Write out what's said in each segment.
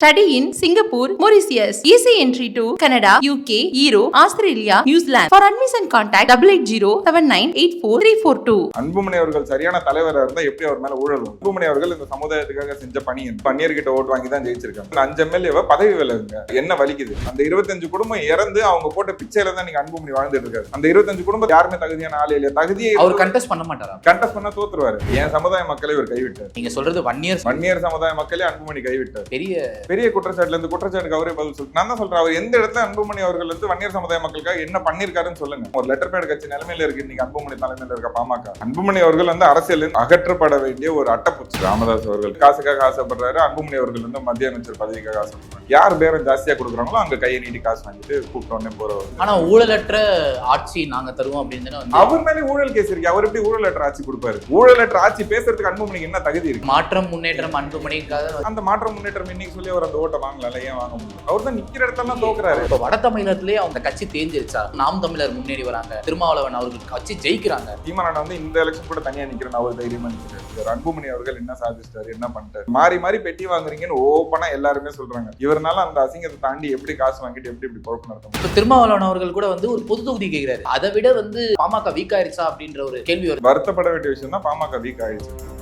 Study in Singapore, Mauritius. Easy entry to Canada, UK, Europe, Australia, New Zealand. For admission contact 880-7984-342. Anbumani அவர்கள் சரியான தலைவரா இருந்தா எப்படி அவர் மேல ஊழல்? அன்புமணி அவர்கள் இந்த சமுதாயத்துக்காக செஞ்ச பணி என்ன? பன்னீர் கிட்ட ஓட்டு வாங்கி தான் ஜெயிச்சிருக்காங்க அஞ்சு எம்எல்ஏவை பதவி விலகுங்க என்ன வலிக்குது அந்த இருபத்தஞ்சு குடும்பம் இறந்து அவங்க போட்ட பிச்சையில தான் நீங்க அன்புமணி வாழ்ந்துட்டு இருக்காரு அந்த இருபத்தஞ்சு குடும்பம் யாருமே தகுதியான ஆள் இல்லையா தகுதியை அவர் கண்டெஸ்ட் பண்ண மாட்டாரா கண்டஸ்ட் பண்ணா தோத்துருவாரு என் சமுதாய மக்களை இவர் கைவிட்டார் நீங்க சொல்றது ஒன் இயர்ஸ் வன்னியர் சமுதாய மக்களே அன்புமணி கைவிட்டார் பெரிய பெரிய குற்றச்சாட்டுல இருந்து குற்றச்சாட்டுக்கு அவரே பதில் சொல்லு நான் தான் சொல்றேன் அவர் எந்த இடத்துல அன்புமணி அவர்கள் வந்து வன்னியர் சமுதாய மக்களுக்காக என்ன பண்ணிருக்காருன்னு சொல்லுங்க. ஒரு லெட்டர் பேட் கட்சி நிலைமையில இருக்கு இன்னைக்கு அன்புமணி தலைமையில இருக்க பாமக. அன்புமணி அவர்கள் வந்து அரசியல் அகற்றப்பட வேண்டிய ஒரு அட்டப்பூச்சி. ராமதாஸ் அவர்கள் காசுக்காக ஆசைப்படுறாரு அன்புமணி அவர்கள் வந்து மத்திய அமைச்சர் பதவிக்காக ஆசைப்படுறாரு. யார் பேரம் ஜாஸ்தியா கொடுக்குறாங்களோ அங்க கையை நீட்டி காசு வாங்கிட்டு கூப்பிட்ட உடனே போறவர். ஆனா ஊழலற்ற ஆட்சி நாங்க தருவோம் அப்படின்னு அவர் மேலே ஊழல் கேஸ் இருக்கு. அவர் எப்படி ஊழல் லெட்டர் ஆட்சி கொடுப்பாரு? ஊழல் லெட்டர் ஆட்சி பேசுறதுக்கு அன்புமணிக்கு என்ன தகுதி இருக்கு? மாற்றம் முன்னேற்றம் அன்புமணிக்காக அந்த மாற்றம் முன்னேற்றம் இன்னைக்கு சொல்லி அவர் அந்த ஓட்டை வாங்கல ஏன் வாங்க முடியும் அவர் தான் நிக்கிற இடத்தெல்லாம் தோக்குறாரு. இப்ப வட தமிழகத்திலேயே அவங்க கட்சி தேஞ்சிருச்சா? நாம் தமிழர் முன்னேறி வராங்க. திருமாவளவன் அவர்கள் கட்சி ஜெயிக்கிறாங்க. சீமானன் வந்து இந்த எலெக்ஷன் கூட தனியா நிக்கிறேன் அவர் தைரியமா நிக்கிறாரு. அன்புமணி அவர்கள் என்ன சாதிச்சிட்டாரு என்ன பண்ணிட்டாரு? மாறி மாறி பெட்டி வாங்குறீங்கன்னு ஓப்பனா எல்லாருமே சொல்றாங்க. இவர்னால அந்த அசிங்கத்தை தாண்டி எப்படி காசு வாங்கிட்டு எப்படி இப்படி நடத்த முடியும்? இப்ப திருமாவளவன் அவர்கள் கூட வந்து ஒரு பொது தொகுதி கேட்கிறாரு அதை விட வந்து பாமக வீக் ஆயிருச்சா அப்படின்ற ஒரு கேள்வி வருத்தப்பட வேண்டிய விஷயம் தான் பாமக வீக் ஆயிடுச்சு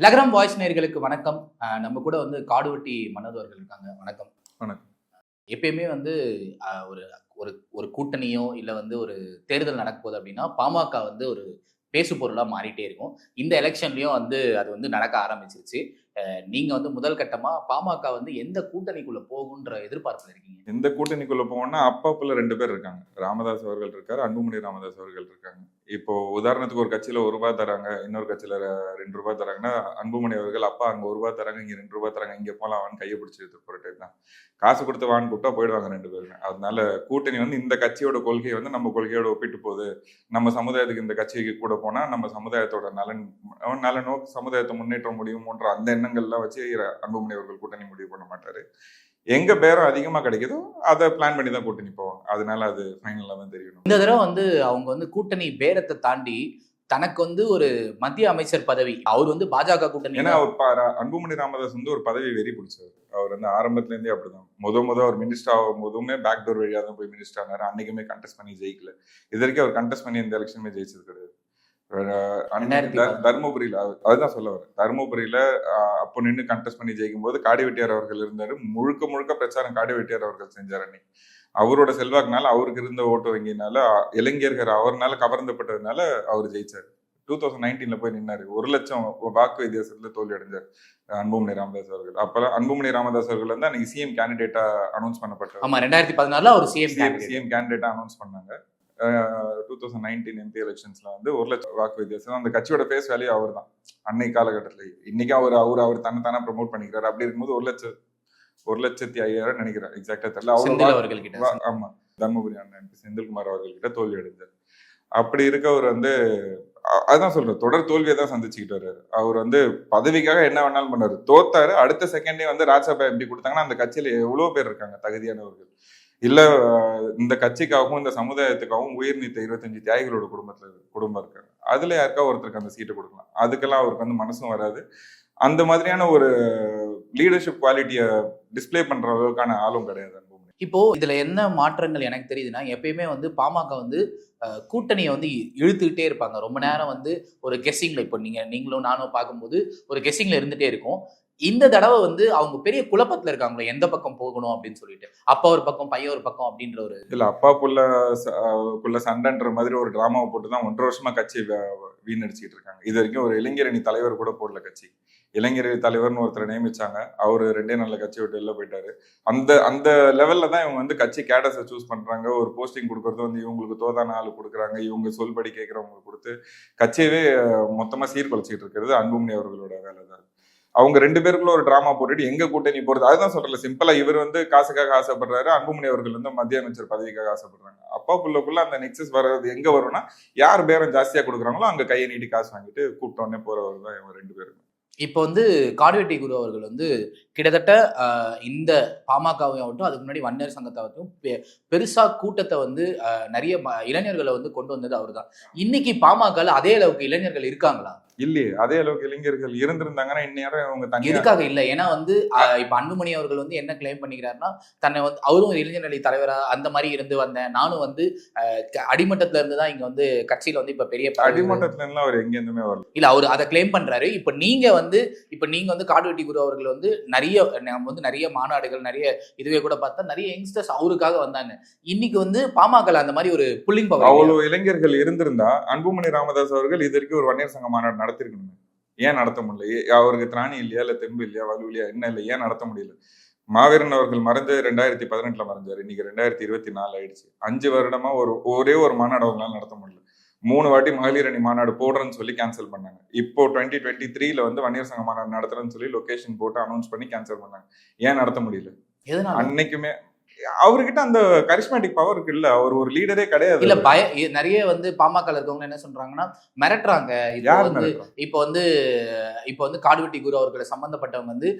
லகரம் வாய்ஸ் நேயர்களுக்கு வணக்கம். நம்ம கூட வந்து காடுவெட்டி அவர்கள் இருக்காங்க. வணக்கம். வணக்கம். எப்பயுமே வந்து ஒரு ஒரு ஒரு கூட்டணியோ இல்லை வந்து ஒரு தேர்தல் நடக்க போகுது அப்படின்னா பாமக வந்து ஒரு பேசு பொருளா மாறிட்டே இருக்கும். இந்த எலெக்ஷன்லயும் வந்து அது வந்து நடக்க ஆரம்பிச்சிருச்சு. அஹ், நீங்க வந்து முதல் கட்டமா பாமக வந்து எந்த கூட்டணிக்குள்ள போகுன்ற எதிர்பார்ப்புல இருக்கீங்க? எந்த கூட்டணிக்குள்ள போவோம்னா அப்பாப்புல ரெண்டு பேர் இருக்காங்க. ராமதாஸ் அவர்கள் இருக்காரு அன்புமணி ராமதாஸ் அவர்கள் இருக்காங்க. இப்போ உதாரணத்துக்கு ஒரு கட்சியில ஒரு ரூபாய் தராங்க இன்னொரு கட்சியில ரெண்டு ரூபாய் தராங்கன்னா அன்புமணி அவர்கள் அப்பா அங்க ஒரு ரூபாய் தராங்க இங்க ரெண்டு ரூபாய் தராங்க இங்க போலாம் அவன் கையை பிடிச்சி எடுத்து போற டைப் தான். காசு கொடுத்து வான்னு கூப்பிட்டா போயிடுவாங்க ரெண்டு பேருமே. அதனால கூட்டணி வந்து இந்த கட்சியோட கொள்கையை வந்து நம்ம கொள்கையோட ஒப்பிட்டு போகுது. நம்ம சமுதாயத்துக்கு இந்த கட்சிக்கு கூட போனா நம்ம சமுதாயத்தோட நலன் அவன் நலனோ சமுதாயத்தை முன்னேற்ற முடியுமோன்ற அந்த எண்ணங்கள்லாம் வச்சு அன்புமணி அவர்கள் கூட்டணி முடிவு பண்ண மாட்டாரு. எங்க பேரம் அதிகமா கிடைக்குதோ அதை பிளான் பண்ணி தான் கூட்டணி போவாங்க. அதனால அது ஃபைனலா தான் தெரியணும். இந்த தடவை வந்து அவங்க வந்து கூட்டணி பேரத்தை தாண்டி தனக்கு வந்து ஒரு மத்திய அமைச்சர் பதவி அவர் வந்து பாஜக கூட்டணி ஏன்னா அவர் அன்புமணி ராமதாஸ் வந்து ஒரு பதவி வெறி பிடிச்சவர் அவர் வந்து ஆரம்பத்துல இருந்தே அப்படிதான். முத முத அவர் மினிஸ்டர் ஆகும் போதுமே பேக் டோர் வழியா தான் போய் மினிஸ்டர் ஆனாரு. அன்னைக்குமே கண்டெஸ்ட் பண்ணி ஜெயிக்கல. இது வரைக்கும் அவர் கண்டெஸ்ட் பண்ணி இந்த எலெக்ஷனுமே ஜெயிச்சது கிடையாது. தர்மபுரியில அதுதான் சொல்ல வரேன். தர்மபுரியில அப்போ நின்று கண்டெஸ்ட் பண்ணி ஜெயிக்கும் போது காடி வெட்டியார் அவர்கள் இருந்தாரு. முழுக்க முழுக்க பிரச்சாரம் காடி வெட்டியார் அவர்கள் செஞ்சார் அன்னைக்கு. அவரோட செல்வாக்குனால அவருக்கு இருந்த ஓட்டு வங்கினால இளைஞர்கள் அவர்னால கவர்ந்தப்பட்டதுனால அவர் ஜெயிச்சார். டூ தௌசண்ட் நைன்டீன்ல போய் நின்னாரு. ஒரு லட்சம் வாக்கு வித்தியாசத்துல தோல்வி அடைஞ்சார் அன்புமணி ராமதாஸ் அவர்கள். அப்பெல்லாம் அன்புமணி ராமதாஸ் அவர்கள் வந்து அன்னைக்கு சிஎம் கேண்டிடேட்டா அனௌன்ஸ் பண்ணப்பட்டார் ஆமா ரெண்டாயிரத்தி பதினாலுல அவர் சிஎம் சிஎம் கேண்டிடேட்டா அனௌன்ஸ் பண்ணாங்க. டூ தௌசண்ட் நைன்டீன் எம்பி எலெக்ஷன்ஸ்ல வந்து ஒரு லட்சம் வாக்கு வித்தியாசம். அந்த கட்சியோட பேஸ் வேல்யூ அவர் தான் அன்னைக்கு காலகட்டத்துல. இன்னைக்கு அவர் அவர் அவர் தன்னை தானே ப்ரமோட் பண்ணிக்கிறாரு. அப்படி இருக்கும்போது ஒரு லட்சம் ஒரு லட்சத்தி ஐயாயிரம் நினைக்கிறேன் எக்ஸாக்டா தெரியல. அவர் செந்தில் வாக்கு- அவர்கள் கிட்ட வா- ஆமா. தர்மபுரி அண்ணன் MP செந்தில்குமார் அவர்கள்கிட்ட தோல்வி அடைஞ்சார் அப்படி இருக்கவர் வந்து அதான் சொல்றேன். தொடர் தோல்வியை தான் சந்திச்சுக்கிட்டு வர்றாரு. அவர் வந்து பதவிக்காக என்ன வேணாலும் பண்ணாரு. தோத்தாரு. அடுத்த செகண்டே வந்து ராஜ்சபா எம்பி கொடுத்தாங்கன்னா அந்த கட்சியில எவ்வளவு பேர் இருக்காங்க தகுதியானவர்கள். இல்லை இந்த கட்சிக்காகவும் இந்த சமுதாயத்துக்காகவும் உயிர் நீத்த இருபத்தஞ்சு தியாகிகளோட குடும்பத்தில் குடும்பம் இருக்காங்க அதில் யாருக்கா ஒருத்தருக்கு அந்த சீட்டை கொடுக்கலாம். அதுக்கெல்லாம் அவருக்கு வந்து மனசும் வராது. அந்த மாதிரியான ஒரு லீடர்ஷிப் குவாலிட்டியை டிஸ்ப்ளே பண்ணுற அளவுக்கான ஆளும் கிடையாது இப்போ இதுல என்ன மாற்றங்கள் எனக்கு தெரியுதுன்னா எப்பயுமே வந்து பாமக வந்து கூட்டணியை வந்து இழுத்துக்கிட்டே இருப்பாங்க. ரொம்ப நேரம் வந்து ஒரு கெஸ்ஸிங்ல இப்போ நீங்க நீங்களும் நானும் பார்க்கும்போது ஒரு கெஸ்ஸிங்ல இருந்துட்டே இருக்கும். இந்த தடவை வந்து அவங்க பெரிய குழப்பத்துல இருக்காங்களோ எந்த பக்கம் போகணும் அப்படின்னு சொல்லிட்டு. அப்பா ஒரு பக்கம் பையன் ஒரு பக்கம் அப்படின்ற ஒரு இல்ல அப்பா புள்ள ச- சண்டைன்ற மாதிரி ஒரு டிராமாவை போட்டு தான் ஒன்றரை வருஷமா கட்சி வ- வீணடிச்சுக்கிட்டு இருக்காங்க. இது வரைக்கும் ஒரு இளைஞரணி தலைவர் கூட போடல கட்சி. இளைஞரணி தலைவர்னு ஒருத்தர் நியமிச்சாங்க. அவரு ரெண்டே நல்ல கட்சி விட்டு வெளில போயிட்டாரு. அந்த அந்த லெவல்ல தான் இவங்க வந்து கட்சி கேடஸை சூஸ் பண்றாங்க. ஒரு போஸ்டிங் கொடுக்கறது வந்து இவங்களுக்கு தோதான ஆள் கொடுக்குறாங்க. இவங்க சொல்படி கேட்கறவங்களுக்கு கொடுத்து கட்சியவே மொத்தமா சீர்குலைச்சிட்டு இருக்கிறது அன்புமணி அவர்களோட வேலை தான் அவங்க ரெண்டு பேருக்குள்ள ஒரு டிராமா போட்டுட்டு எங்க கூட்டணி போறது? அதுதான் சொல்றல சிம்பிளா இவர் வந்து காசுக்காக ஆசைப்படுறாரு அன்புமணி அவர்கள் வந்து மத்திய அமைச்சர் பதவிக்காக ஆசைப்படுறாங்க. அப்பா புள்ளக்குள்ள அந்த நெக்ஸஸ் வர்றது எங்க வரும்னா யார் பேரம் ஜாஸ்தியா கொடுக்குறாங்களோ அங்க கையை நீட்டி காசு வாங்கிட்டு கூப்பிட்ட உடனே போறவர் தான் இவங்க ரெண்டு பேரும். இப்போ வந்து காடுவெட்டி குரு அவர்கள் வந்து கிட்டத்தட்ட இந்த பாமகவையும் ஆகட்டும் அதுக்கு முன்னாடி வன்னியர் சங்கத்தாகட்டும் பெருசா கூட்டத்தை வந்து நிறைய இளைஞர்களை வந்து கொண்டு வந்தது அவர்தான். இன்னைக்கு பாமகல அதே அளவுக்கு இளைஞர்கள் இருக்காங்களா? இல்லையே அதே அளவுக்கு இளைஞர்கள் இருந்திருந்தாங்கன்னா இந்நேரம் அவங்க தனியா எதுக்காக இல்ல? ஏன்னா வந்து இப்ப அன்புமணி அவர்கள் வந்து என்ன கிளைம் பண்ணிக்கிறாருன்னா தன்னை வந்து அவரும் ஒரு இளைஞர் அணி தலைவரா அந்த மாதிரி இருந்து வந்தேன். நானும் வந்து அடிமட்டத்துல இருந்து தான் இங்க வந்து கட்சியில வந்து இப்ப பெரிய அடிமட்டத்துல எல்லாம் அவர் எங்க இருந்துமே வரல. இல்ல அவர் அதை கிளைம் பண்றாரு. இப்ப நீங்க வந்து இப்ப நீங்க வந்து காடுவெட்டி குரு அவர்கள் வந்து நிறைய நம்ம வந்து நிறைய மாநாடுகள் நிறைய இதுவே கூட பார்த்தா நிறைய யங்ஸ்டர்ஸ் அவருக்காக வந்தாங்க. இன்னைக்கு வந்து பாமக அந்த மாதிரி ஒரு புல்லிங் பவர் அவ்வளவு இளைஞர்கள் இருந்திருந்தா அன்புமணி ராமதாஸ் அவர்கள் இது வரைக்கும் ஒரு வன்னியர் சங்க மாநாடு நடத்திருக்கணுமே. ஏன் நடத்த முடியல? ஏ- அவருக்கு திராணி இல்லையா இல்ல தெம்பு இல்லையா வலு இல்லையா என்ன இல்லை ஏன் நடத்த முடியல? மாவீரன் அவர்கள் மறைந்து ரெண்டாயிரத்தி பதினெட்டுல மறைஞ்சாரு. இன்னைக்கு ரெண்டாயிரத்தி இருபத்தி நாலு ஆயிடுச்சு. அஞ்சு வருடமா ஒரு ஒரே ஒரு மாநாடு அவங்களால நடத்த முடியல. மூணு வாட்டி மகளிர் அணி மாநாடு போடுறேன்னு சொல்லி கேன்சல் பண்ணாங்க. இப்போ டுவெண்ட்டி டுவெண்ட்டி த்ரீல வந்து வன்னியர் சங்க மாநாடு நடத்துறேன்னு சொல்லி லொகேஷன் போட்டு அனௌன்ஸ் பண்ணி கேன்சல் பண்ணாங்க. ஏன் நடத்த முடியல? அன்னைக்குமே அவர்கிட்ட அந்த கரிஸ்மேட்டிக் பவர் இருக்கு இல்ல. அவர் ஒரு லீடரே கிடையாது இல்ல பய நிறைய வந்து பாமக இருக்கவங்க என்ன சொல்றாங்கன்னா மிரட்டுறாங்க. இப்போ வந்து? இப்போ வந்து காடுவெட்டி குரு அவர்களை சம்பந்தப்பட்டவங்க வந்து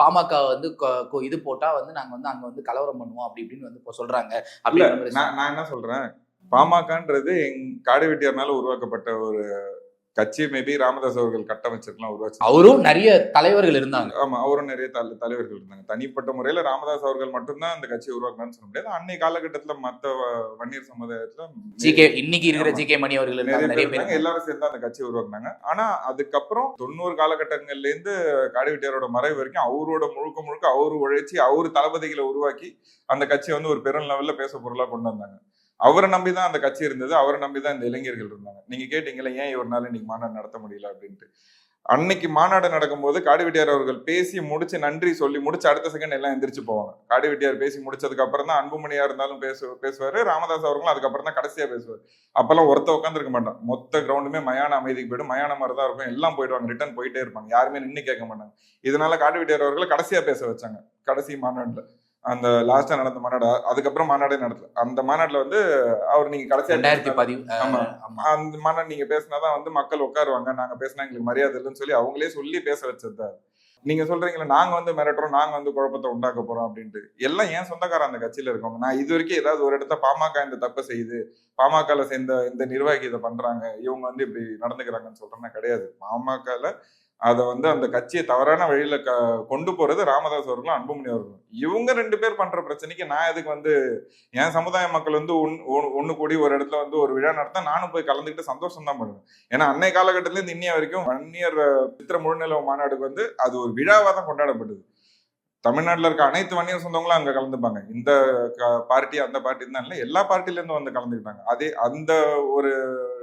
பாமக வந்து இது போட்டா வந்து நாங்க வந்து அங்க வந்து கலவரம் பண்ணுவோம் அப்படி இப்படின்னு வந்து இப்போ சொல்றாங்க. நான் என்ன சொல்றேன்? பாமகன்றது எங் காடு வெட்டியார்னால உருவாக்கப்பட்ட ஒரு கட்சி மேபி ராமதாஸ் அவர்கள் கட்டமைச்சிருக்கலாம் உருவாச்சு. அவரும் நிறைய தலைவர்கள் இருந்தாங்க. ஆமா அவரும் நிறைய தல- தலைவர்கள் இருந்தாங்க. தனிப்பட்ட முறையில ராமதாஸ் அவர்கள் மட்டும்தான் அந்த கட்சியை உருவாக்கணும்னு சொல்ல முடியாது. அன்னை காலகட்டத்துல மத்த வன்னியர் சமுதாயத்துல ஜிகே இன்னைக்கு இருக்கிற ஆமா. ஜிகே மணி அவர்கள் நிறைய பேர் எல்லாரும் சேர்ந்து அந்த கட்சியை உருவாக்குனாங்க. ஆனா அதுக்கப்புறம் தொண்ணூறு காலகட்டங்கள்ல இருந்து காடிவெட்டியாரோட மறைவு வரைக்கும் அவரோட முழுக்க முழுக்க அவரு உழைச்சி அவரு தளபதிகளை உருவாக்கி அந்த கட்சியை வந்து ஒரு பெரும் லெவல்ல பேச பொருளா கொண்டு வந்தாங்க. அவரை நம்பி தான் அந்த கட்சி இருந்தது. அவரை நம்பி தான் இந்த இளைஞர்கள் இருந்தாங்க. நீங்க கேட்டீங்களா ஏன் இவர்னால இன்னைக்கு மாநாடு நடத்த முடியல? அப்படின்ட்டு. அன்னைக்கு மாநாடு நடக்கும்போது காடிவெட்டியார் அவர்கள் பேசி முடிச்சு நன்றி சொல்லி முடிச்சு அடுத்த செகண்ட் எல்லாம் எந்திரிச்சு போவாங்க. காடிவெட்டியார் பேசி முடிச்சதுக்கு அப்புறம் தான் அன்புமணியா இருந்தாலும் பேசு பேசுவாரு. ராமதாஸ் அவர்களும் அதுக்கப்புறம் தான் கடைசியா பேசுவார். அப்பெல்லாம் ஒருத்த உட்காந்துருக்க மாட்டான். மொத்த கிரவுண்டுமே மயான அமைதிக்கு போயிடும். மயான மாதிரி தான் இருக்கும். எல்லாம் போயிடுவாங்க. ரிட்டர்ன் போயிட்டே இருப்பாங்க. யாருமே நின்று கேட்க மாட்டாங்க. இதனால காட்டுவிட்டியார் அவர்களை கடைசியா பேச வச்சாங்க. கடைசி மாநாட்டில் அந்த லாஸ்டா நடந்த மாநாடு அதுக்கப்புறம் மாநாடே நடத்தல அந்த மாநாடுல வந்து அவர் நீங்க ரெண்டாயிரத்தி பதிவு. ஆமா. அந்த மாநாடு நீங்க பேசினாதான் வந்து மக்கள் உட்காருவாங்க. நாங்க பேசினா எங்களுக்கு மரியாதை இல்லைன்னு சொல்லி அவங்களே சொல்லி பேச வச்சது நீங்க சொல்றீங்களா நாங்க வந்து மிரட்டுறோம் நாங்க வந்து குழப்பத்தை உண்டாக்க போறோம் அப்படின்ட்டு. எல்லாம் ஏன் சொந்தக்காரன் அந்த கட்சியில இருக்கவங்க. நான் இது வரைக்கும் ஏதாவது ஒரு இடத்த பாமக இந்த தப்பை செய்யுது பாமகல சேர்ந்த இந்த நிர்வாகி இதை பண்றாங்க இவங்க வந்து இப்படி நடந்துக்கிறாங்கன்னு சொல்றேன்னா கிடையாது. பாமகல அதை வந்து அந்த கட்சியை தவறான வழியில க கொண்டு போறது ராமதாஸ் அவர்களும் அன்புமணி அவர்களும். இவங்க ரெண்டு பேர் பண்ற பிரச்சனைக்கு நான் எதுக்கு வந்து என் சமுதாய மக்கள் வந்து ஒன் ஒன்- கூடி ஒரு இடத்துல வந்து ஒரு விழா நடத்த நானும் போய் கலந்துக்கிட்டு சந்தோஷம் தான் பண்ணுவேன் ஏன்னா அன்னை காலகட்டத்துல இருந்து இன்னைய வரைக்கும் வன்னியர் சித்திர முழுநிலவு மாநாடுக்கு வந்து அது ஒரு விழாவா தான் கொண்டாடப்பட்டது. தமிழ்நாட்டில் இருக்க அனைத்து வன்னியர் சொந்தங்களும் அங்கே கலந்துப்பாங்க. இந்த பார்ட்டி அந்த பார்ட்டி தான் இல்லை எல்லா பார்ட்டிலேருந்து வந்து கலந்துக்கிட்டாங்க. அதே அந்த ஒரு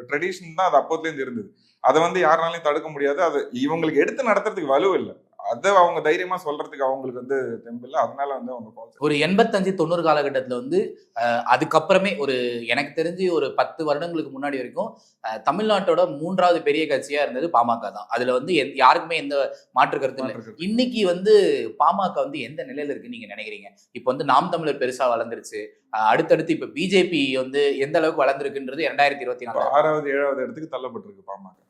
ட்ரெடிஷன் தான் அது அப்போதுலேருந்து இருந்தது. அதை வந்து யாருனாலையும் தடுக்க முடியாது. அது இவங்களுக்கு எடுத்து நடத்துறதுக்கு வலு இல்லை. அதை அவங்க தைரியமா சொல்றதுக்கு அவங்களுக்கு வந்து தெம்பு இல்லை. அதனால வந்து அவங்க. ஒரு எண்பத்தஞ்சு தொண்ணூறு காலகட்டத்துல வந்து அதுக்கப்புறமே ஒரு எனக்கு தெரிஞ்சு ஒரு பத்து வருடங்களுக்கு முன்னாடி வரைக்கும் தமிழ்நாட்டோட மூன்றாவது பெரிய கட்சியா இருந்தது பாமக தான். அதுல வந்து எந்த- யாருக்குமே எந்த மாற்று கருத்து இல்லை. இன்னைக்கு வந்து பாமக வந்து எந்த நிலையில இருக்குன்னு நீங்க நினைக்கிறீங்க? இப்போ வந்து நாம் தமிழர் பெருசா வளர்ந்துருச்சு. அடுத்தடுத்து இப்ப பிஜேபி வந்து எந்த அளவுக்கு வளர்ந்துருக்குன்றது இரண்டாயிரத்தி இருபத்தி நாலு ஆறாவது ஏழாவது இடத்துக்கு தள்ளப்பட்டிருக்கு பாமக.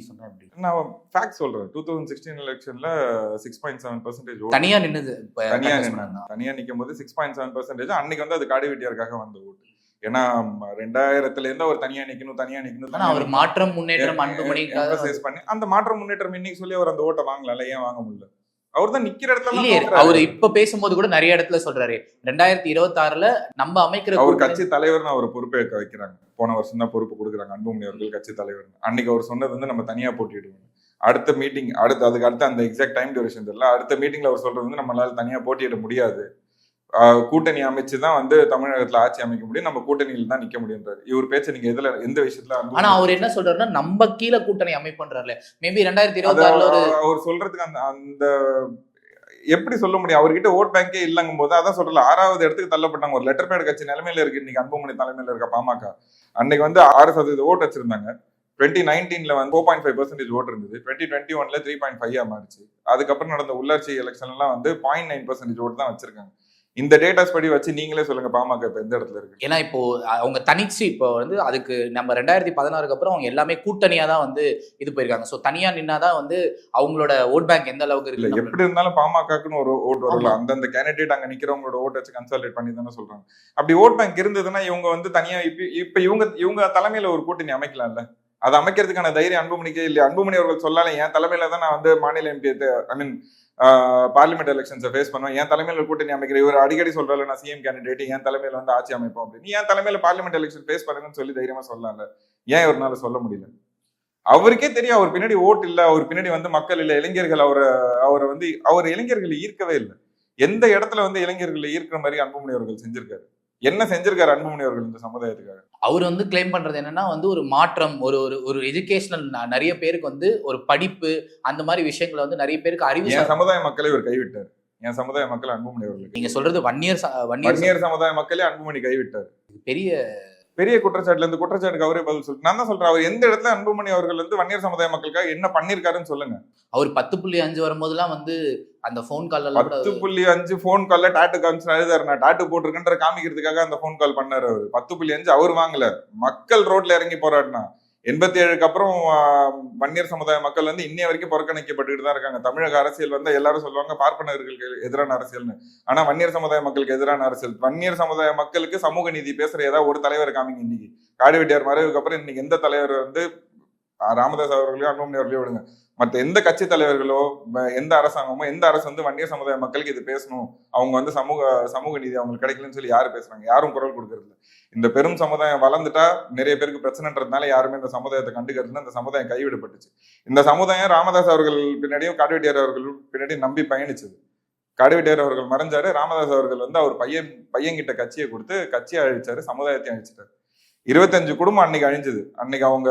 சொன்னா நான் ஃபேக்ட் சொல்றேன். டூ தௌசண்ட் சிக்ஸ்டீன் எலெக்ஷன்ல சிக்ஸ் பாயிண்ட் செவன் பர்சன்டேஜ் தனியா நின்னுது. தனியா contest நின்னு- பண்ணாங்க. தனியா நிக்கும் போது சிக்ஸ் பாயிண்ட் செவன் பர்சன்டேஜ் அன்னைக்கு வந்து அது காடி வெட்டியாருக்காக வந்த ஓட்டு. ஏன்னா ரெண்டாயிரத்துல இருந்து அவர் தனியா நிக்கணும் தனியா நிக்கணும் அவர் மாற்றம் முன்னேற்றம் எம்பசைஸ் பண்ணி அந்த மாற்றம் முன்னேற்றம் இன்னைக்கு சொல்லி அவர் அந்த ஓட்டை வாங்கல. ஏன் வாங்க முடியல? அவர் தான் நிக்கிற இடத்துல இல்லையே அவர் இப்ப பேசும்போது கூட நிறைய இடத்துல சொல்றாரு. ரெண்டாயிரத்தி இருபத்தி ஆறுல நம்ம அமைக்கிற அவர் கட்சி தலைவர்னு அவர் பொறுப்பேற்க வைக்கிறாங்க. போன வருஷம் தான் பொறுப்பு கொடுக்குறாங்க அன்புமணி அவர்கள் கட்சி தலைவர் அன்னைக்கு அவர் சொன்னது வந்து நம்ம தனியா போட்டியிடுவோம் அடுத்த மீட்டிங் அடுத்து அதுக்கு அடுத்து அந்த எக்ஸாக்ட் டைம் டியூரேஷன் தெரியல அடுத்த மீட்டிங்ல அவர் சொல்றது வந்து நம்மளால தனியா போட்டியிட முடியாது. கூட்டணி அமைச்சு தான் வந்து தமிழகத்துல ஆட்சி அமைக்க முடியும். நம்ம கூட்டணியில் தான் நிக்க முடியுன்றாரு இவர் பேச்ச நீங்க எதுல எந்த விஷயத்துல ஆனா அவர் என்ன சொல்றாருன்னா நம்ம கீழே கூட்டணி அமைப்பண்றாருல மேபி ரெண்டாயிரத்தி இருபத்தி ஆறுல அவர் சொல்றதுக்கு அந்த அந்த எப்படி சொல்ல முடியும்? அவர்கிட்ட ஓட் பேங்கே இல்லங்கும் போது அதான் சொல்றல ஆறாவது இடத்துக்கு தள்ளப்பட்டாங்க. ஒரு லெட்டர் பேட் கட்சி நிலைமையில இருக்கு. இன்னைக்கு அன்புமணி தலைமையில இருக்க பாமக. அன்னைக்கு வந்து ஆறு சதவீத ஓட் வச்சிருந்தாங்க. டுவெண்ட்டி நைன்டீன்ல வந்து four point five percentage vote இருந்தது. டுவெண்ட்டி டுவெண்ட்டி ஒன்ல த்ரீ பாயிண்ட் ஃபைவ் மாறிச்சு. அதுக்கப்புறம் நடந்த உள்ளாட்சி எலெக்ஷன் எல்லாம் வந்து பாயிண்ட் நைன் பர்சன்டேஜ் ஓட் தான் வச்சிருக்காங்க. இந்த டேட்டாஸ் படி வச்சு நீங்களே சொல்லுங்க பாமக இப்ப எந்த இடத்துல இருக்கு? ஏன்னா இப்போ அவங்க தனிச்சு இப்போ வந்து அதுக்கு நம்ம ரெண்டாயிரத்தி பதினாறுக்கு அப்புறம் அவங்க எல்லாமே கூட்டணியா தான் வந்து இது போயிருக்காங்க. ஸோ தனியா நின்னாதான் வந்து அவங்களோட ஓட் பேங்க் எந்த அளவுக்கு இருக்கு எப்படி இருந்தாலும் பாமகக்குன்னு ஒரு ஓட் வரல. அந்தந்த கேண்டிடேட் அங்க நிக்கிறவங்களோட ஓட் வச்சு கன்சல்டேட் பண்ணி தானே சொல்றாங்க. அப்படி ஓட் பேங்க் இருந்ததுன்னா இவங்க வந்து தனியா இப்ப இப்ப இவங்க இவங்க தலைமையில ஒரு கூட்டணி அமைக்கலாம்ல? அதை அமைக்கிறதுக்கான தைரியம் அன்புமணிக்கே இல்லையா அன்புமணி அவர்கள் சொல்லால என் தலைமையில தான் நான் வந்து மாநில எம்பி ஐ மீன் பார்லிமெண்ட் எலெக்ஷன்ஸை ஃபேஸ் பண்ணுவேன். என் தலைமையில் கூட்டணி அமைக்கிற இவர் அடிக்கடி சொல்றாரு நான் சிஎம் கேண்டிடேட் என் தலைமையில வந்து ஆட்சி அமைப்போம் அப்படின்னு. என் தலைமையில பார்லிமெண்ட் எலெக்ஷன் ஃபேஸ் பண்ணுங்கன்னு சொல்லி தைரியமா சொல்லல. ஏன் இவரால் சொல்ல முடியல? அவருக்கே தெரியும் அவர் பின்னாடி ஓட்டு இல்ல அவர் பின்னாடி வந்து மக்கள் இல்லை இளைஞர்கள் அவரை அவரை வந்து அவர் இளைஞர்களை ஈர்க்கவே இல்லை. எந்த இடத்துல வந்து இளைஞர்களை ஈர்க்கிற மாதிரி அன்புமணி அவர்கள் செஞ்சிருக்காரு? என்ன செஞ்சிருக்காரு அன்புமணி அவர்கள் இந்த சமுதாயத்துக்காக? அவர் வந்து கிளைம் பண்றது என்னன்னா வந்து ஒரு மாற்றம் ஒரு ஒரு ஒரு எஜுகேஷனல் நிறைய பேருக்கு வந்து ஒரு படிப்பு அந்த மாதிரி விஷயங்களை வந்து நிறைய பேருக்கு அறிவு என் சமுதாய மக்களை இவர் கைவிட்டார். என் சமுதாய மக்கள் அன்புமணி அவர்கள் நீங்க சொல்றது வன்னியர் வன்னியர் சமுதாய மக்களே அன்புமணி கைவிட்டார். பெரிய பெரிய குற்றச்சாட்டுல இருந்து குற்றச்சாட்டுக்கு அவரே பதில் சொல்லு நான் தான் சொல்றேன் அவர் எந்த இடத்துல அன்புமணி அவர்கள் வந்து வன்னியர் சமுதாய மக்களுக்காக என்ன பண்ணிருக்காருன்னு சொல்லுங்க. அவர் பத்து புள்ளி அஞ்சு வரும்போதெல்லாம் வந்து அந்த ஃபோன் கால் பத்து புள்ளி அஞ்சு போன் கால்ல டாட்டு காமிச்சு அழுதாரு நான் டாட்டு போட்டிருக்கேன்ற காமிக்கிறதுக்காக அந்த போன் கால் பண்ணாரு அவர். பத்து புள்ளி அஞ்சு அவர் வாங்கல. மக்கள் ரோட்ல இறங்கி போராடினா. எண்பத்தி ஏழுக்கு அப்புறம் வன்னியர் சமுதாய மக்கள் வந்து இன்னைய வரைக்கும் புறக்கணிக்கப்பட்டுட்டு தான் இருக்காங்க. தமிழக அரசியல் வந்து எல்லாரும் சொல்லுவாங்க பார்ப்பனர்களுக்கு எதிரான அரசியல்னு. ஆனா வன்னியர் சமுதாய மக்களுக்கு எதிரான அரசியல். வன்னியர் சமுதாய மக்களுக்கு சமூக நீதி பேசுற ஏதாவது ஒரு தலைவர் காமிங்க இன்னைக்கு. காடுவெட்டியார் மறைவுக்கு அப்புறம் இன்னைக்கு எந்த தலைவர் வந்து ராமதாஸ் அவர்களையோ அன்புமணி அவர்களையோ விடுங்க. மற்ற எந்த கட்சி தலைவர்களோ எந்த அரசாங்கமோ எந்த அரசு வந்து வன்னியர் சமுதாய மக்களுக்கு இது பேசணும். அவங்க வந்து சமூக சமூக நீதி அவங்களுக்கு கிடைக்கலன்னு சொல்லி யாரும் பேசுறாங்க? யாரும் குரல் கொடுக்கறதில்ல இந்த பெரும் சமுதாயம் வளர்ந்துட்டா நிறைய பேருக்கு பிரச்சனைன்றதுனால யாருமே இந்த சமுதாயத்தை கண்டுக்கிறது அந்த இந்த சமுதாயம் கைவிடப்பட்டுச்சு. இந்த சமுதாயம் ராமதாஸ் அவர்கள் பின்னாடியும் காடுவெட்டியார் அவர்கள் பின்னாடியும் நம்பி பயணிச்சது. காடுவெட்டியார் அவர்கள் மறைஞ்சாரு. ராமதாஸ் அவர்கள் வந்து அவர் பையன் பையன்கிட்ட கட்சியை கொடுத்து கட்சியை அழிச்சாரு சமுதாயத்தையும் அழிச்சிட்டாரு. இருபத்தஞ்சு குடும்பம் அன்னைக்கு அழிஞ்சது. அன்னைக்கு அவங்க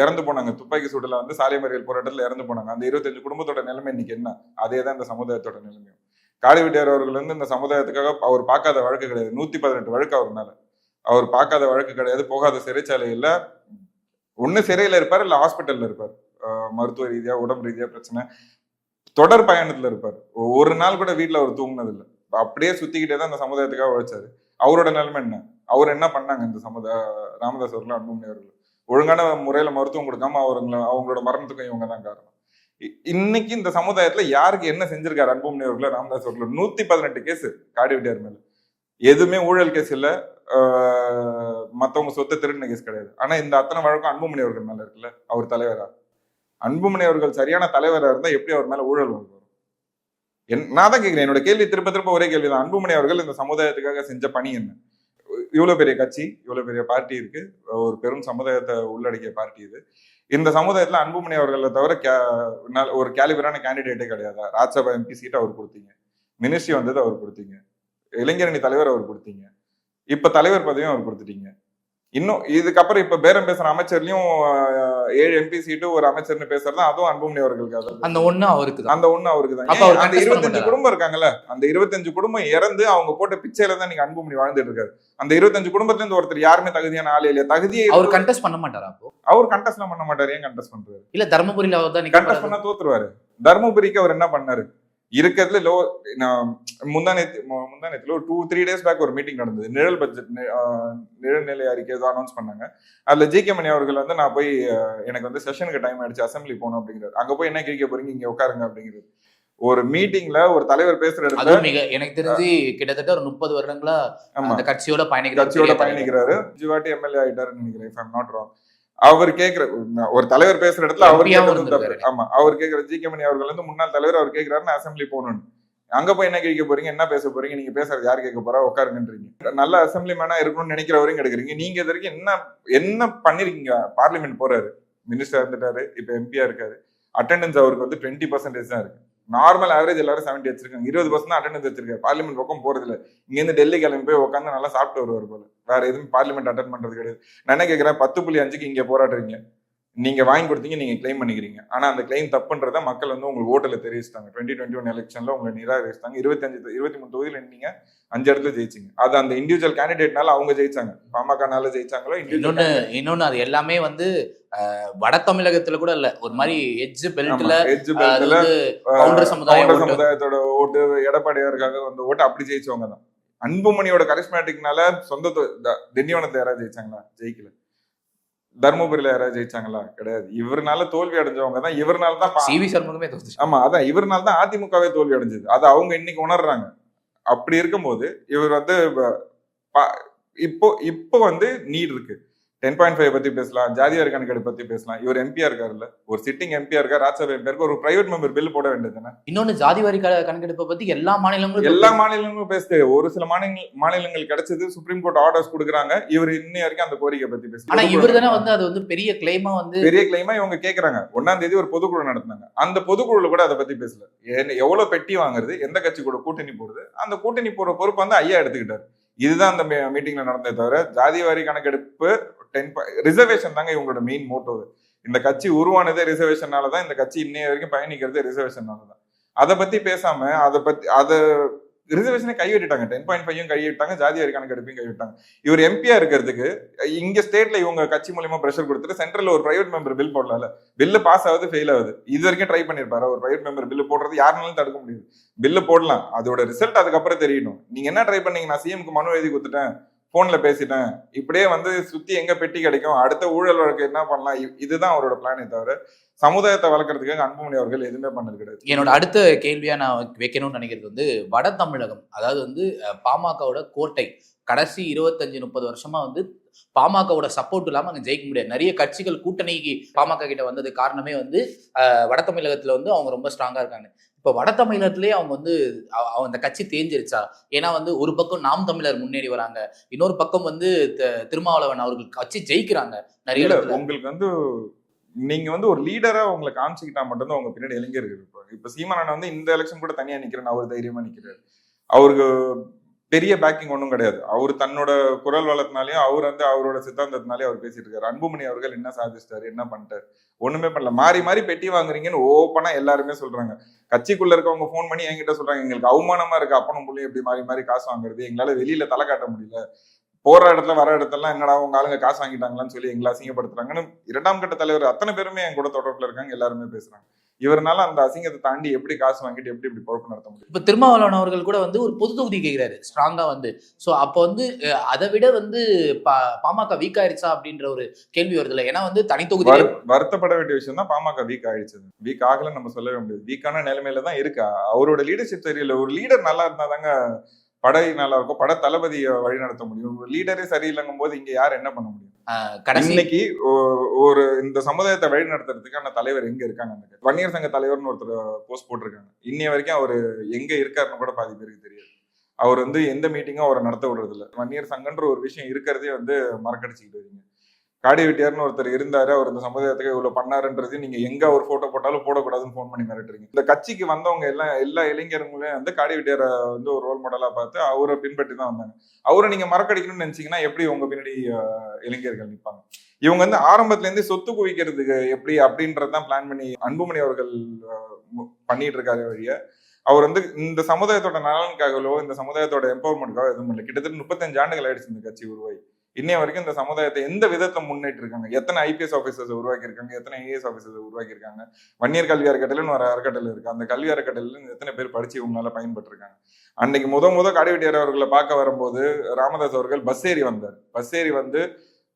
இறந்து போனாங்க. துப்பாக்கி சூட்டில் வந்து சாலை மறியல் போராட்டத்தில் இறந்து போனாங்க. அந்த இருபத்தஞ்சு குடும்பத்தோட நிலைமை இன்னைக்கு என்ன? அதே தான் இந்த சமுதாயத்தோட நிலைமையும். காடுவெட்டியார் அவர்கள் வந்து இந்த சமுதாயத்துக்காக அவர் பார்க்காத வழக்கு கிடையாது. நூத்தி பதினெட்டு வழக்கு அவர் மேல. அவர் பார்க்காத வழக்கு கிடையாது. போகாத சிறைச்சாலையில் ஒன்று சிறையில் இருப்பார் இல்லை ஹாஸ்பிட்டலில் இருப்பார். மருத்துவ ரீதியாக உடம்பு ரீதியாக பிரச்சனை. தொடர் பயணத்தில் இருப்பார். ஒரு நாள் கூட வீட்டில் அவர் தூங்கினதில்லை. அப்படியே சுற்றிக்கிட்டே தான் இந்த சமுதாயத்துக்காக உழைச்சாரு. அவரோட நிலைமை என்ன? அவர் என்ன பண்ணாங்க இந்த சமுதாய ராமதாஸ் அவர்கள் அன்புமணி அவர்கள் ஒழுங்கான முறையில மருத்துவம் கொடுக்காம அவருங்களை அவங்களோட மரணத்துக்கும் இவங்க தான் காரணம். இ- இன்னைக்கு இந்த சமுதாயத்துல யாருக்கு என்ன செஞ்சிருக்காரு அன்புமணி அவர்கள் ராமதாஸ் அவர்கள்? நூத்தி பதினெட்டு கேஸ் காடிவிட்டியார் மேல. எதுவுமே ஊழல் கேஸ் இல்ல. ஆஹ் மத்தவங்க சொத்தை திருடின கேஸ் கிடையாது. ஆனா இந்த அத்தனை வழக்கம் அன்புமணி அவர்கள் மேல இருக்குல்ல? அவர் தலைவரா? அன்புமணி அவர்கள் சரியான தலைவரா இருந்தா எப்படி அவர் மேல ஊழல் வரும்? என்- நான் தான் கேக்குறேன். என்னோட கேள்வி திருப்ப திருப்ப ஒரே கேள்வி தான் அன்புமணி அவர்கள் இந்த சமுதாயத்துக்காக செஞ்ச பணி என்ன? இவ்வளோ பெரிய கட்சி இவ்வளோ பெரிய பார்ட்டி இருக்கு. ஒரு பெரும் சமுதாயத்தை உள்ளடக்கிய பார்ட்டி இது. இந்த சமுதாயத்தில் அன்புமணி அவர்களை தவிர கே- நல்ல- ஒரு கேலிபரான கேண்டிடேட்டே கிடையாதா. ராஜ்சபா எம்பி சீட் அவர் கொடுத்தீங்க. மினிஸ்ட்ரி வந்தது அவர் கொடுத்தீங்க. இளைஞரணி தலைவர் அவர் கொடுத்தீங்க. இப்போ தலைவர் பதவியும் அவர் கொடுத்துட்டீங்க. இன்னும் இதுக்கப்புறம் இப்ப பேரம் பேசுற அமைச்சர்லயும் ஏழு எம்பி சீட்டு ஒரு அமைச்சர்னு பேசுறது அதுவும் அன்புமணி அவர்களுக்கு அந்த ஒண்ணு அவருக்கு அந்த ஒண்ணு அவருக்கு தான். அந்த இருபத்தஞ்சு? குடும்பம் இருக்காங்கல்ல அந்த இருபத்தஞ்சு குடும்பம் இறந்து அவங்க போட்ட பிச்சையில தான் நீங்க அன்புமணி வாழ்ந்துட்டு இருக்காரு. அந்த இருபத்தஞ்சு குடும்பத்துல இருந்து ஒருத்தர் யாருமே தகுதியான ஆளே இல்லையா? தகுதியே அவர் கண்டெஸ்ட் பண்ண மாட்டாரா அப்போ? அவர் கண்டெஸ்ட்லாம் பண்ண மாட்டாரு ஏன் கண்டெஸ்ட் பண்றாரு? இல்ல தர்மபுரியில அவர் தான் கண்டெஸ்ட் பண்ணா தோத்துருவாரு. தர்மபுரிக்கு அவர் என்ன பண்ணாரு? இருக்கிறதுல லோ முந்தானேத்து முந்தானேத்துல ஒரு டூ த்ரீ டேஸ் பேக் ஒரு மீட்டிங் நடந்தது. நிழல் பட்ஜெட் நிழல் நிலை அறிக்கை ஏதோ அனௌன்ஸ் பண்ணாங்க. அதுல ஜி கே மணி அவர்கள் வந்து நான் போய் எனக்கு வந்து செஷனுக்கு டைம் ஆயிடுச்சு அசம்பிளி போகணும் அப்படிங்கிறாரு. அங்க போய் என்ன கேட்க போறீங்க? இங்க உட்காருங்க அப்படிங்கிறது. ஒரு மீட்டிங்ல ஒரு தலைவர் பேசுற இடத்துல மிக எனக்கு தெரிஞ்சு கிட்டத்தட்ட ஒரு முப்பது வருடங்களா அந்த கட்சியோட பயணிக்கிற கட்சியோட. பயணிக்கிறாரு. அஞ்சு வாட்டி எம்எல்ஏ ஆயிட்டாருன்னு நினைக்கிறேன் not wrong. அவர் கேக்குற ஒரு தலைவர் பேசுற இடத்துல அவர். ஆமா அவர் கேக்குற ஜி கே மணி அவர்கள் வந்து முன்னாள் தலைவர் அவர் கேக்குறாரு நான் அசம்பிளி போகணும்னு. அங்க போய் என்ன கேட்க போறீங்க? என்ன பேச போறீங்க? நீங்க பேசுறது யார் கேட்க போறா? உட்காருங்கன்றீங்க. நல்ல அசம்பிளி மேனா இருக்கணும்னு நினைக்கிறவரையும் எடுக்கிறீங்க நீங்க இது வரைக்கும் என்ன என்ன பண்ணிருக்கீங்க? பார்லிமெண்ட் போறாரு. மினிஸ்டர் இருந்துட்டாரு இப்ப எம்பியா இருக்காரு. அட்டெண்டன்ஸ் அவருக்கு வந்து டுவெண்ட்டி பர்சன்டேஜ் தான் இருக்கு. நார்மல் ஆவரேஜ் எல்லாரும் செவன்டி வச்சிருக்காங்க. இருபது பர்சன்ட் தான் அட்டெண்டன்ஸ் வச்சிருக்காரு. பார்லிமெண்ட் பக்கம் போறது இல்ல இங்க இருந்து டெல்லி கிளம்பி போய் உட்காந்து நல்லா சாப்பிட்டு வருவார் போல. வேற எதுவும் பார்லிமெண்ட் அட்டன் பண்றது கிடையாது. நான் என்ன கேட்கிறேன் பத்து புள்ளி அஞ்சுக்கு இங்க போராடுறீங்க. நீங்க வாங்கி கொடுத்தீங்க நீங்க கிளைம் பண்ணிக்கிறீங்க. ஆனா அந்த கிளைம் தப்புன்றத மக்கள் வந்து உங்களுக்கு ஓட்டுல தெரிவிச்சிட்டாங்க. டுவெண்ட்டி டுவெண்ட்டி ஒன் எலெக்ஷன்ல உங்களை நிராகரிச்சிட்டாங்க. இருபத்தஞ்சு இருபத்தி மூணு தொகுதியில நீங்க அஞ்சு இடத்துல ஜெயிச்சிங்க. அது அந்த இண்டிவிஜுவல் கேண்டிடேட்னால அவங்க ஜெயிச்சாங்க. பாமகனால ஜெயிச்சாங்களோ இன்னொன்னு இன்னொன்னு அது எல்லாமே வந்து வட தமிழகத்துல கூட இல்ல. ஒரு மாதிரி எட்ஜ் பெல்ட்ல கவுண்டர். சமுதாயத்தோட ஓட்டு எடப்பாடியாருக்காக வந்த ஓட்டு அப்படி ஜெயிச்சவங்க தான். அன்புமணியோட கரிஸ்மேட்டிக்னால சொந்த தொ- த- திண்டிவனத்துல யாராவது ஜெயிச்சாங்களா? ஜெயிக்கல. தர்மபுரியில யாராவது ஜெயிச்சாங்களா? கிடையாது. இவர்னால தோல்வி அடைஞ்சவங்க தான் இவர்னால தான் பா- சி வி சண்முகமே தோத்துச்சு. ஆமா அதான் இவர்னால தான் அதிமுகவே தோல்வி அடைஞ்சது. அது அவங்க இன்னைக்கு உணர்றாங்க. அப்படி இருக்கும்போது இவர் வந்து இப்போ இப்போ வந்து நீட் இருக்கு. டென் பாயிண்ட் ஃபைவ் பத்தி பேசலாம் ஜாதியார் கணக்கெடுப்பு பத்தி பேசலாம். இவர் எம்பியா இருக்காருல்ல. ஒரு சிட்டிங் எம்பியா இருக்கார் ராஜ்யசபா எம்பியா இருக்கு ஒரு பிரைவேட் மெம்பர் பில் போட வேண்டியது இன்னொன்னு ஜாதி வாரி கணக்கெடுப்பை பத்தி எல்லா மாநிலங்களும் எல்லா மாநிலங்களும் பேசுது. ஒரு சில மாநிலங்கள் மாநிலங்கள் கிடைச்சது சுப்ரீம் கோர்ட் ஆர்டர்ஸ் கொடுக்குறாங்க. இவர் இன்னி வரைக்கும் அந்த கோரிக்கை பத்தி ஆனா பேசல இவர் தானே வந்து அது வந்து பெரிய கிளைமா வந்து பெரிய கிளைமா இவங்க கேக்குறாங்க. ஒன்னாம் தேதி ஒரு பொதுக்குழு நடத்தினாங்க. அந்த பொதுக்குழுல கூட அதை பத்தி பேசல. எவ்வளவு பெட்டி வாங்குறது எந்த கட்சி கூட கூட்டணி போடுது அந்த கூட்டணி போற பொறுப்பு வந்து ஐயா எடுத்துக்கிட்டாரு. இதுதான் அந்த மீட்டிங்ல நடந்தே தவிர ஜாதி வாரி கணக்கெடுப்பு டென் ரிசர்வேஷன் தாங்க இவங்களோட மெயின் மோட்டோ இந்த கட்சி உருவானதே ரிசர்வேஷனால தான் இந்த கட்சி இன்னைய வரைக்கும் பயணிக்கிறதே ரிசர்வேஷனால தான். அதை பத்தி பேசாம அதை பத்தி அதை ரிசர்வேஷனை கைவிட்டுட்டாங்க. டென் பாயிண்ட் ஃபைவ் கைவிட்டாங்க ஜாதி வாரி கணக்கெடுப்பையும் கைவிட்டாங்க இவர் எம்பியா இருக்கிறதுக்கு இங்க ஸ்டேட்ல இவங்க கட்சி மூலியமா ப்ரெஷர் கொடுத்துட்டு சென்ட்ரல்ல ஒரு பிரைவேட் மெம்பர் பில் போடல பில்லு பாஸ் ஆகுது ஃபெயில் ஆகுது. இது வரைக்கும் ட்ரை பண்ணிருப்பாரு. ஒரு பிரைவேட் மெம்பர் பில்லு போடுறது யாருனாலும் தடுக்க முடியாது. பில்லு போடலாம். அதோட ரிசல்ட் அதுக்கப்புறம் தெரியணும். நீங்க என்ன ட்ரை பண்ணீங்க நான் சிஎம்க்கு மனு எழுதி கொடுத்துட்டேன். ஃபோனில் பேசிட்டேன். இப்படியே வந்து சுற்றி எங்கே பெட்டி கிடைக்கும்? அடுத்த ஊழல் வழக்கு என்ன பண்ணலாம்? இ- இதுதான் அவரோட பிளானே தவிர சமுதாயத்தை வளர்க்குறதுக்காக அன்புமணி அவர்கள் எதுவுமே பண்ணது கிடையாது. என்னோட அடுத்த கேள்வியாக நான் வைக்கணும்னு நினைக்கிறது வந்து வட தமிழகம் அதாவது வந்து பாமகவோட கோட்டை கடைசி இருபத்தஞ்சு முப்பது வருஷமா வந்து பாமகவோட சப்போர்ட் இல்லாம அங்க ஜெயிக்க முடியாது. நிறைய கட்சிகள் கூட்டணிக்கு பாமக கிட்ட வந்தது காரணமே வந்து வட தமிழகத்துல வந்து அவங்க ரொம்ப ஸ்ட்ராங்கா இருக்காங்க. இப்ப வட தமிழகத்திலேயே அவங்க வந்து அந்த கட்சி தேஞ்சிருச்சா? ஏன்னா வந்து ஒரு பக்கம் நாம் தமிழர் முன்னேறி வராங்க. இன்னொரு பக்கம் வந்து திருமாவளவன் அவர்கள் கட்சி ஜெயிக்கிறாங்க நிறைய உங்களுக்கு வந்து நீங்க வந்து ஒரு லீடரா உங்களை காமிச்சுக்கிட்டா மட்டும்தான் உங்க பின்னாடி இளைஞர்கள் இருப்பாங்க இப்ப சீமானன் வந்து இந்த எலெக்ஷன் கூட தனியா நிக்கிறேன்னு அவர் தைரியமா நிக்கிறாரு. அவருக்கு பெரிய பேக்கிங் ஒன்றும் கிடையாது. அவர் தன்னோட குரல் வளத்தினாலையும் அவர் வந்து அவரோட சித்தாந்தத்தினாலே அவர் பேசிட்டு இருக்காரு. அன்புமணி அவர்கள் என்ன சாதிச்சிட்டாரு என்ன பண்ணிட்டாரு ஒண்ணுமே பண்ணல. மாறி மாறி பெட்டி வாங்குறீங்கன்னு ஓப்பனா எல்லாருமே சொல்றாங்க. கட்சிக்குள்ள இருக்கவங்க ஃபோன் பண்ணி என்கிட்ட சொல்றாங்க எங்களுக்கு அவமானமா இருக்கு அப்பனும் புள்ளையும் இப்படி மாறி மாறி காசு வாங்குறது எங்களால வெளியில தலை காட்ட முடியல. போற இடத்துல வர இடத்துல என்னடா உங்க ஆளுங்க காசு வாங்கிட்டாங்களான்னு சொல்லி எங்களை அசிங்கப்படுத்துறாங்கன்னு இரண்டாம் கட்ட தலைவர் அத்தனை பேருமே என் கூட தொடர்புல இருக்காங்க எல்லாருமே பேசுறாங்க. இவர்னால அந்த அசிங்கத்தை தாண்டி எப்படி காசு வாங்கிட்டு எப்படி இப்படி பொறுப்பு நடத்த முடியும்? இப்ப திருமாவளவன் அவர்கள் கூட வந்து ஒரு பொது தொகுதி கேட்கிறாரு ஸ்ட்ராங்கா வந்து. சோ அப்போ வந்து அதை விட வந்து பா- பாமக வீக் ஆயிருச்சா அப்படின்ற ஒரு கேள்வி வருதுல்ல ஏன்னா வந்து தனி தொகுதி வரு- வருத்தப்பட வேண்டிய விஷயம் தான் பாமக வீக் ஆயிடுச்சு வீக் ஆகலன்னு நம்ம சொல்லவே முடியாது. வீக்கான நிலைமையில தான் இருக்கா. அவரோட லீடர்ஷிப் தெரியல. ஒரு லீடர் நல்லா இருந்தா தாங்க படை நல்லா இருக்கும் பட தளபதியை வழி நடத்த முடியும். லீடரே சரியில்லைங்கும் போது இங்க யார் என்ன பண்ண முடியும்? இன்னைக்கு ஒரு இந்த சமுதாயத்தை வழி நடத்துறதுக்கான தலைவர் எங்க இருக்காங்க அந்த? வன்னியர் சங்க தலைவர்னு ஒருத்தர் போஸ்ட் போட்டிருக்காங்க. இன்னைய வரைக்கும் அவர் எங்க இருக்காருன்னு கூட பாதி பேருக்கு தெரியாது. அவர் வந்து எந்த மீட்டிங்கும் அவரை நடத்த விடுறது இல்ல வன்னியர் சங்கன்ற ஒரு விஷயம் இருக்கிறதே வந்து மறக்கடிச்சுக்கிட்டு வரீங்க காடி வெட்டியார்னு ஒருத்தர் இருந்தாரு அவர் இந்த சமுதாயத்துக்கு இவ்வளவு பண்ணாருன்றது நீங்க எங்க அவர் போட்டோ போட்டாலும் போடக்கூடாதுன்னு ஃபோன் பண்ணி மிரட்டுறீங்க. இந்த கட்சிக்கு வந்தவங்க எல்லாம் எல்லா இளைஞர்களும் வந்து காடி வெட்டியாரை வந்து ஒரு ரோல் மாடலா பார்த்து அவரை பின்பற்றி தான் வந்தாங்க. அவரை நீங்க மறக்கடிக்கணும்னு நினைச்சீங்கன்னா எப்படி உங்க பின்னாடி இளைஞர்கள் நிற்பாங்க இவங்க வந்து ஆரம்பத்துல இருந்து சொத்து குவிக்கிறதுக்கு எப்படி அப்படின்றதான் பிளான் பண்ணி அன்புமணி அவர்கள் பண்ணிட்டு இருக்காரு வழிய அவர் வந்து இந்த சமுதாயத்தோட நலனுக்காகவோ இந்த சமுதாயத்தோட எம்பவர்மெண்ட்காக எதுவும் இல்லை. கிட்டத்தட்ட முப்பத்தஞ்சு ஆண்டுகள் ஆயிடுச்சு இந்த கட்சி உருவாகி. இன்னைய வரைக்கும் இந்த சமுதாயத்தை எந்த விதத்தை முன்னேற்றி இருக்காங்க எத்தனை ஐபிஎஸ் ஆஃபீஸர்ஸ் உருவாக்கி இருக்காங்க எத்தனை ஏஎஸ் ஆஃபீஸர்ஸ் உருவாக்கி இருக்காங்க வன்னியர் கல்வி அறக்கட்டளைன்னு ஒரு அறக்கட்டளை இருக்கு. அந்த கல்வி அறக்கட்டளையில எத்தனை பேர் படிச்சு இவங்களால பயன்பட்டிருக்காங்க அன்னைக்கு முத முத காடிவெட்டியார் அவர்களை பார்க்க வரும்போது ராமதாஸ் அவர்கள் பஸ் ஏறி வந்தார். பஸ் ஏறி வந்து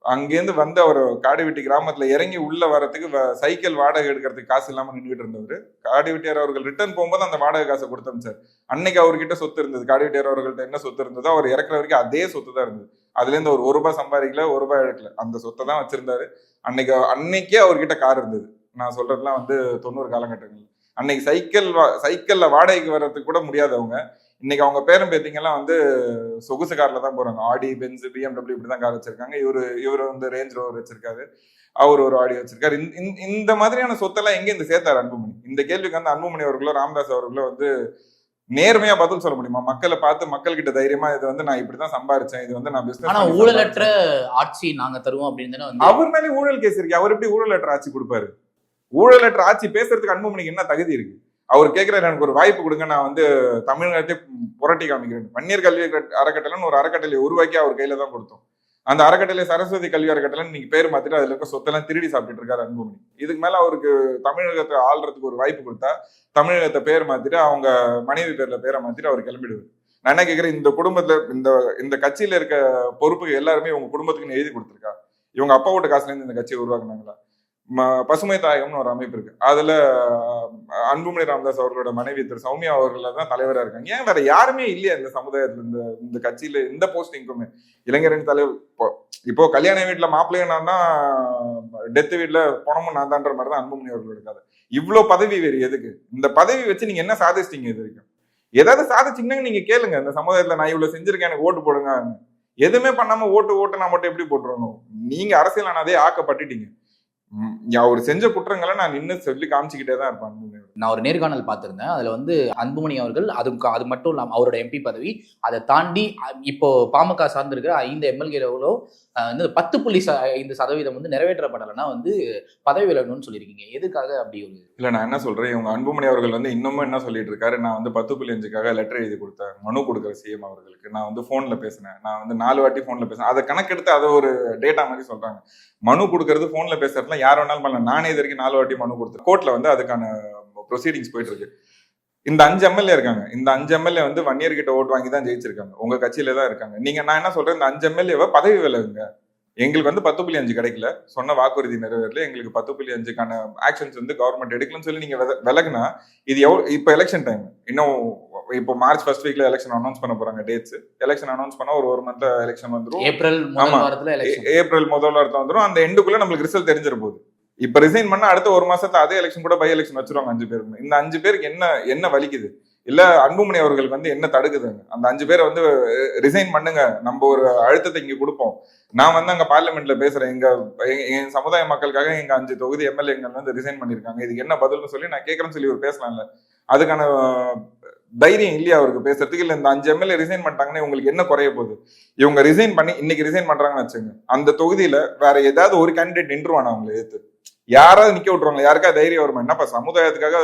அங்கேருந்து வந்து அவர் காடிவெட்டி கிராமத்துல இறங்கி உள்ள வரத்துக்கு வ- சைக்கிள் வாடகை எடுக்கிறதுக்கு காசு இல்லாம நின்றுட்டு இருந்தவர். காடிவெட்டியார் அவர்கள் ரிட்டர்ன் போகும்போது அந்த வாடகை காசை கொடுத்தோம் சார். அன்னைக்கு அவர்கிட்ட சொத்து இருந்தது. காடிவெட்டியார் அவர்கள்ட்ட என்ன சொத்து இருந்ததோ அவர் இறக்குற வரைக்கும் அதே சொத்து தான் இருந்தது. அதுல இருந்து ஒரு ஒரு ரூபாய் சம்பாதிக்கல ஒரு ரூபாய் எடுக்கல அந்த சொத்தை தான் வச்சிருந்தாரு. அன்னைக்கு அன்னைக்கே அவர்கிட்ட கார் இருந்தது. நான் சொல்றதுலாம் வந்து தொண்ணூறு காலகட்டங்கள். அன்னைக்கு சைக்கிள் வா- சைக்கிள்ல வாடகைக்கு வர்றதுக்கு கூட முடியாதவங்க. இன்னைக்கு அவங்க பேரும் பேத்திங்கெல்லாம் வந்து சொகுசு கார்ல தான் போறாங்க. ஆடி பென்ஸ் பிஎம்டபிள்யூ இப்படி தான் கார் வச்சிருக்காங்க. இவரு இவர் வந்து ரேஞ்ச் ரோவர் வச்சிருக்காரு. அவர் ஒரு ஆடி வச்சிருக்காரு. இந்த- மாதிரியான சொத்தெல்லாம் எங்க இந்த சேர்த்தாரு அன்புமணி? இந்த கேள்விக்கு வந்து அன்புமணி அவர்களோ ராமதாஸ் அவர்களோ வந்து நேர்மையா பதில் சொல்ல முடியுமா? மக்களை பார்த்து மக்கள் கிட்ட தைரியமா இது வந்து நான் இப்படிதான் சம்பாரிச்சேன். இது வந்து நான் பிசினஸ் ஆனா ஊழலற்ற ஆட்சி நாங்க தருவோம் அப்படின்னு அவர் மேலே ஊழல் கேஸ் இருக்கு. அவர் எப்படி ஊழலற்ற ஆட்சி கொடுப்பாரு? ஊழலற்ற ஆட்சி பேசுறதுக்கு அன்புமணிக்கு என்ன தகுதி இருக்கு? அவர் கேட்கிறாரு எனக்கு ஒரு வாய்ப்பு கொடுங்க நான் வந்து தமிழ்நாட்டை புரட்டி காமிக்கிறேன். வன்னியர் கல்வி கட்- அறக்கட்டளைன்னு ஒரு அறக்கட்டளை உருவாக்கி அவர் கையில தான் கொடுத்தோம். அந்த அறக்கட்டளை சரஸ்வதி கல்வி அறக்கட்டளைன்னு நீங்க பேர் மாத்திட்டு அதுல இருக்க சொத்தெல்லாம் திருடி சாப்பிட்டுட்டு இருக்காரு அன்புமணி. இதுக்கு மேல அவருக்கு தமிழகத்தை ஆள்றதுக்கு ஒரு வாய்ப்பு கொடுத்தா தமிழகத்தை பேர் மாத்திட்டு அவங்க மனைவி பேர்ல பேரை மாத்திட்டு அவர் கிளம்பிடுவார். நான் என்ன கேட்கிறேன் இந்த குடும்பத்துல இந்த இந்த கட்சியில இருக்க பொறுப்புகள் எல்லாருமே இவங்க குடும்பத்துக்குன்னு எழுதி கொடுத்துருக்கா? இவங்க அப்பா வீட்டு காசுல இருந்து இந்த கட்சியை உருவாக்குனாங்களா? பசுமை தாயகம்னு ஒரு அமைப்பு இருக்கு. அதுல அன்புமணி ராமதாஸ் அவர்களோட மனைவி திரு சௌமியா அவர்கள் தான் தலைவராக இருக்காங்க. ஏன் வேற யாருமே இல்லையா இந்த சமுதாயத்துல இந்த இந்த கட்சியில இந்த போஸ்டிங்க்குமே இளைஞரின் தலைவர் இப்போ இப்போ கல்யாண வீட்டுல மாப்பிள்ளையும் நான் தான் டெத்து வீட்டுல பணமும் நான் தான்ற மாதிரி தான் அன்புமணி அவர்களோட இருக்காது இவ்வளவு பதவி வேறு எதுக்கு? இந்த பதவி வச்சு நீங்க என்ன சாதிச்சிட்டீங்க இது வரைக்கும்? ஏதாவது சாதிச்சிங்கன்னா நீங்க கேளுங்க. இந்த சமுதாயத்துல நான் இவ்வளவு செஞ்சிருக்கேன் எனக்கு ஓட்டு போடுங்க எதுவுமே பண்ணாம ஓட்டு ஓட்டு நான் மட்டும் எப்படி போட்டுருணும் நீங்க அரசியல் ஆனாதே ஆக்கப்பட்டுட்டீங்க. அவர் செஞ்ச குற்றங்களை நான் நின்னு சொல்லி காமிச்சுக்கிட்டே தான் இருப்பேன். நான் ஒரு நேர்காணல் பார்த்திருந்தேன். அதுல வந்து அன்புமணி அவர்கள் அது அது மட்டும் இல்லாம அவரோட எம்பி பதவி அதை தாண்டி இப்போ பாமக சார்ந்திருக்கிற ஐந்து எம்எல்ஏகளோ வந்து பத்து புள்ளி ஐந்து சதவீதம் வந்து நிறைவேற்றப்படலைன்னா வந்து பதவி விலகணும்னு சொல்லியிருக்கீங்க. எதுக்காக அப்படி ஒரு இல்ல நான் என்ன சொல்றேன்? இவங்க அன்புமணி அவர்கள் வந்து இன்னமும் என்ன சொல்லிட்டு இருக்காரு? நான் வந்து பத்து புள்ளி அஞ்சுக்காக லெட்டர் எழுதி கொடுத்தேன் மனு கொடுக்குற சிஎம் அவர்களுக்கு. நான் வந்து போன்ல பேசினேன். நான் வந்து நாலு வாட்டி போன்ல பேசினேன். அதை கணக்கெடுத்து அதை ஒரு டேட்டா மாதிரி சொல்றாங்க. மனு கொடுக்கறது போன்ல பண்ணலாம் யார் வேணாலும் பண்ணலாம். நானே இது வரைக்கும் நாலு வாட்டி மனு கொடுத்தேன் கோர்ட்ல வந்து அதுக்கான ப்ரொசீடிங்ஸ் போயிட்டு இருக்கு. இந்த அஞ்சு எம்எல்ஏ இருக்காங்க. இந்த அஞ்சு எம்எல்ஏ வந்து வன்னியர் கிட்ட ஓட்டு வாங்கி தான் ஜெயிச்சிருக்காங்க. உங்க கட்சியில தான் இருக்காங்க. நீங்க நான் என்ன சொல்றேன்? இந்த அஞ்சு எம்எல்ஏவை பதவி விலகுங்க எங்களுக்கு வந்து பத்து புள்ளி அஞ்சு கிடைக்கல. சொன்ன வாக்குறுதி நிறைவேறல. எங்களுக்கு பத்து புள்ளி அஞ்சுக்கான ஆக்ஷன்ஸ் வந்து கவர்மெண்ட் எடுக்கலன்னு சொல்லி நீங்க வில- விலகுனா இது எவ்வளோ இப்போ எலெக்ஷன் டைம் இன்னும் இப்போ மார்ச் ஃபர்ஸ்ட் வீக்ல எலெக்ஷன் அனௌன்ஸ் பண்ண போறாங்க டேட்ஸ் எலெக்ஷன் அனௌன்ஸ் பண்ணா ஒரு ஒரு மந்த்ல எலெக்ஷன் வந்துரும். ஏப்ரல் ஆமா. ஏப்ரல் முதல் வாரத்துல வந்துரும். அந்த எண்டுக்குள்ள நம்மளுக்கு ரிசல்ட் தெரிஞ்சிட போகுது இப்ப ரிசைன் பண்ணா அடுத்த ஒரு மாசத்துல அதே எலெக்ஷன் கூட பை எலெக்ஷன் வச்சிருவாங்க அஞ்சு பேருக்கு இந்த அஞ்சு பேருக்கு என்ன என்ன வலிக்குது? இல்ல அன்புமணி அவர்களுக்கு வந்து என்ன தடுக்குதுங்க அந்த அஞ்சு பேரை வந்து ரிசைன் பண்ணுங்க. நம்ம ஒரு அழுத்தத்தை இங்க கொடுப்போம். நான் வந்து அங்க பார்லிமெண்ட்ல பேசுறேன். எங்க என் சமுதாய மக்களுக்காக எங்க அஞ்சு தொகுதி எம்எல்ஏங்கள் வந்து ரிசைன் பண்ணிருக்காங்க இதுக்கு என்ன பதில்னு சொல்லி நான் கேட்கறேன்னு சொல்லி ஒரு பேசலாம்ல. அதுக்கான தைரியம் இல்லையா அவருக்கு பேசுறதுக்கு? இல்ல இந்த அஞ்சு எம்எல்ஏ ரிசைன் பண்ணிட்டாங்கன்னா உங்களுக்கு என்ன குறைய போகுது? இவங்க ரிசைன் பண்ணி இன்னைக்கு ரிசைன் பண்றாங்கன்னு வச்சுங்க அந்த தொகுதியில வேற ஏதாவது ஒரு கேண்டிடேட் நின்றுவானா அவங்களை எதிர்த்து? யாராவது நிக்க விட்டுருவாங்க யாருக்கா தைரியம் வருமா? என்னப்பா சமுதாயத்துக்காக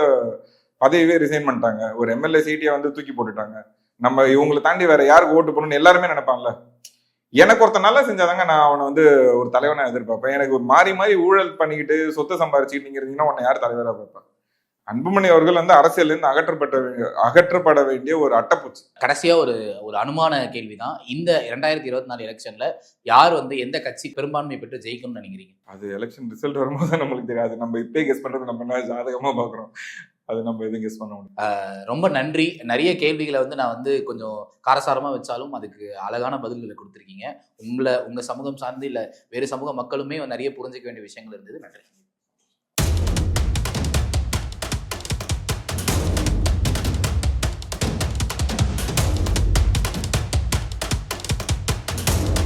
பதவியே ரிசைன் பண்ணிட்டாங்க. ஒரு எம்எல்ஏ சீட்டியை வந்து தூக்கி போட்டுட்டாங்க. நம்ம இவங்களை தாண்டி வேற யாருக்கு ஓட்டு போடணும்னு எல்லாருமே நினைப்பாங்கல்ல? எனக்கு ஒருத்த நல்லா செஞ்சாதாங்க நான் அவனை வந்து ஒரு தலைவனை எதிர்பார்ப்பேன் எனக்கு ஒரு மாறி மாறி ஊழல் பண்ணிக்கிட்டு சொத்தை சம்பாரிச்சுக்கிட்டு நீங்க இருந்தீங்கன்னா உன்னை யார் தலைவரா பார்ப்பேன் அன்புமணி அவர்கள் வந்து அரசியல்ல இருந்து அகற்றப்பட்ட அகற்றப்பட வேண்டிய ஒரு அட்டப்பூச்சி. கடைசியா ஒரு ஒரு அனுமான கேள்விதான். இந்த இரண்டாயிரத்தி இருபத்தி நாலு எலெக்ஷன்ல யார் வந்து எந்த கட்சி பெரும்பான்மை பெற்று ஜெயிக்கும்னு நினைக்கிறீங்க? அது எலெக்ஷன் ரிசல்ட் வரும்போது நம்மளுக்கு தெரியாது நம்ம இப்பயே கெஸ் பண்றது நம்ம என்ன ஜாதகமா பாக்குறோம் அது நம்ம எதுவும் கெஸ் பண்ண முடியும் ரொம்ப நன்றி. நிறைய கேள்விகளை வந்து நான் வந்து கொஞ்சம் காரசாரமா வச்சாலும் அதுக்கு அழகான பதில்களை கொடுத்துருக்கீங்க. உங்களை உங்க சமூகம் சார்ந்து இல்ல வேறு சமூக மக்களுமே நிறைய புரிஞ்சுக்க வேண்டிய விஷயங்கள் இருந்தது. நன்றி.